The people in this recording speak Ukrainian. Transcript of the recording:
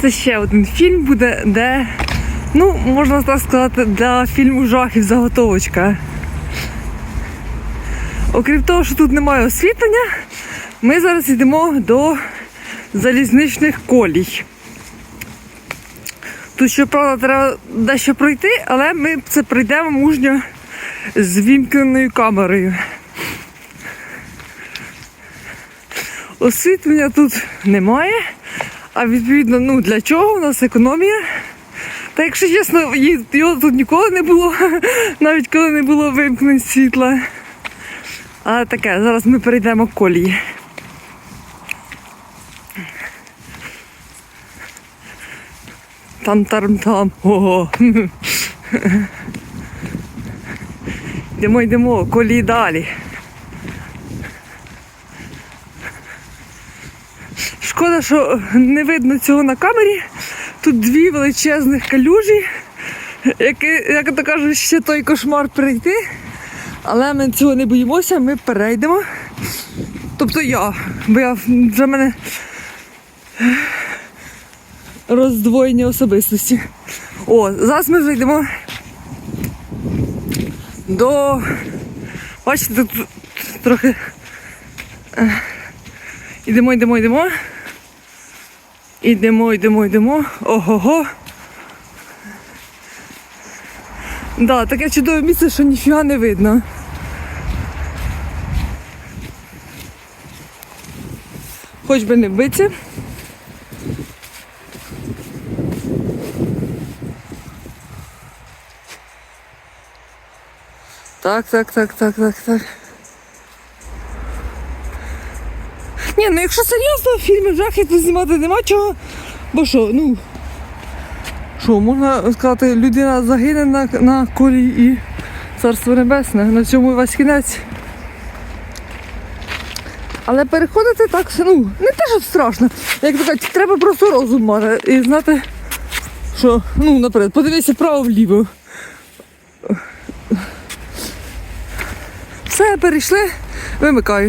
Це ще один фільм буде, де, ну, можна так сказати, для фільму жахів заготовочка. Окрім того, що тут немає освітлення, ми зараз йдемо до залізничних колій. Тут, щоправда, треба дещо пройти, але ми це пройдемо мужньо з вімкненою камерою. Освітлення тут немає, а відповідно, ну для чого у нас економія? Та якщо чесно, його тут ніколи не було, навіть коли не було вимкнень світла. А таке, зараз ми перейдемо колії. Там там там. Ого. Йдемо, йдемо, колії далі. Шкода, що не видно цього на камері. Тут дві величезних калюжі, які, як то кажуть, ще той кошмар прийти. Але ми цього не боїмося, ми перейдемо. Тобто я, бо я для мене роздвоєння особистості. О, зараз ми вже йдемо до. Бачите, тут трохи. е, Йдемо, йдемо, йдемо. Йдемо, йдемо, йдемо. Ого-го. Да, таке чудове місце, що ніфіга не видно. Хоч би не вбитися. Так, так, так, так, так, так. Ні, ну якщо серйозно, фільми жахи тут знімати нема чого. Бо що, ну. Що, можна сказати, людина загине на, на колі і царство небесне. На цьому і весь кінець. Але переходити так, ну, не те, що страшно. Як то кажуть, треба просто розум мати і знати, що, ну, наприклад, подивися вправо-вліво. Все, перейшли, вимикаю.